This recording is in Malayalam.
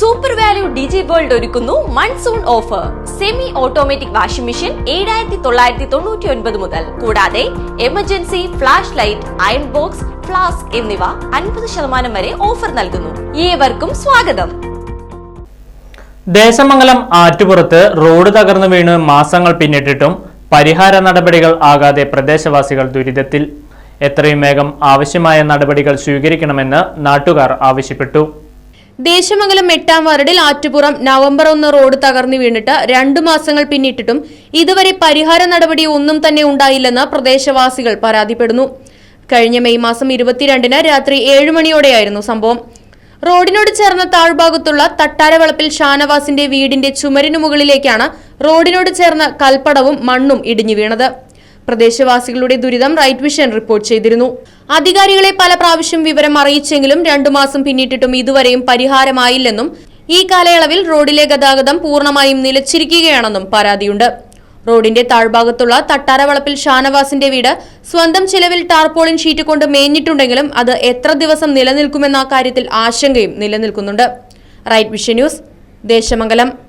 സൂപ്പർ വാല്യൂ ഡിജി വേൾഡ് ഒരുക്കുന്നു monsoon offer semi automatic washing machine ഏഴായിരത്തി തൊള്ളായിരത്തി തൊണ്ണൂറ്റി ഒൻപത് മുതൽ. കൂടാതെ emergency flash light iron box flask എന്നിവ അൻപത് ശതമാനം വരെ ഓഫർ നൽകുന്നു. ഏവർക്കും സ്വാഗതം. ദേശമംഗലം ആറ്റുപുറത്ത് റോഡ് തകർന്നു വീണ് മാസങ്ങൾ പിന്നിട്ടിട്ടും പരിഹാര നടപടികൾ ആകാതെ പ്രദേശവാസികൾ ദുരിതത്തിൽ. എത്രയും വേഗം ആവശ്യമായ നടപടികൾ സ്വീകരിക്കണമെന്ന് നാട്ടുകാർ ആവശ്യപ്പെട്ടു. ദേശമംഗലം എട്ടാം വാർഡിൽ ആറ്റുപുറം നവംബർ ഒന്ന് റോഡ് തകർന്നു വീണിട്ട് രണ്ടു മാസങ്ങൾ പിന്നിട്ടിട്ടും ഇതുവരെ പരിഹാര നടപടി ഒന്നും തന്നെ ഉണ്ടായില്ലെന്ന് പ്രദേശവാസികൾ പരാതിപ്പെടുന്നു. കഴിഞ്ഞ മെയ് മാസം ഇരുപത്തിരണ്ടിന് രാത്രി ഏഴ് മണിയോടെയായിരുന്നു സംഭവം. റോഡിനോട് ചേർന്ന താഴ്ഭാഗത്തുള്ള തട്ടാരവളപ്പിൽ ഷാനവാസിന്റെ വീടിന്റെ ചുമരിനു മുകളിലേക്കാണ് റോഡിനോട് ചേർന്ന കൽപ്പടവും മണ്ണും ഇടിഞ്ഞു വീണത്. പ്രദേശവാസികളുടെ ദുരിതം റൈറ്റ് വിഷൻ റിപ്പോർട്ട് ചെയ്തിരുന്നു. അധികാരികളെ പല പ്രാവശ്യം വിവരം അറിയിച്ചെങ്കിലും രണ്ടു മാസം പിന്നിട്ടിട്ടും ഇതുവരെയും പരിഹാരമായില്ലെന്നും ഈ കാലയളവിൽ റോഡിലെ ഗതാഗതം പൂർണമായും നിലച്ചിരിക്കുകയാണെന്നും പരാതിയുണ്ട്. റോഡിന്റെ താഴ്ഭാഗത്തുള്ള തട്ടാരവളപ്പിൽ ഷാനവാസിന്റെ വീട് സ്വന്തം ചിലവിൽ ടാർപോളിൻ ഷീറ്റ് കൊണ്ട് മേഞ്ഞിട്ടുണ്ടെങ്കിലും അത് എത്ര ദിവസം നിലനിൽക്കുമെന്ന കാര്യത്തിൽ ആശങ്കയും നിലനിൽക്കുന്നുണ്ട്. Right Vision News Deshamangalam.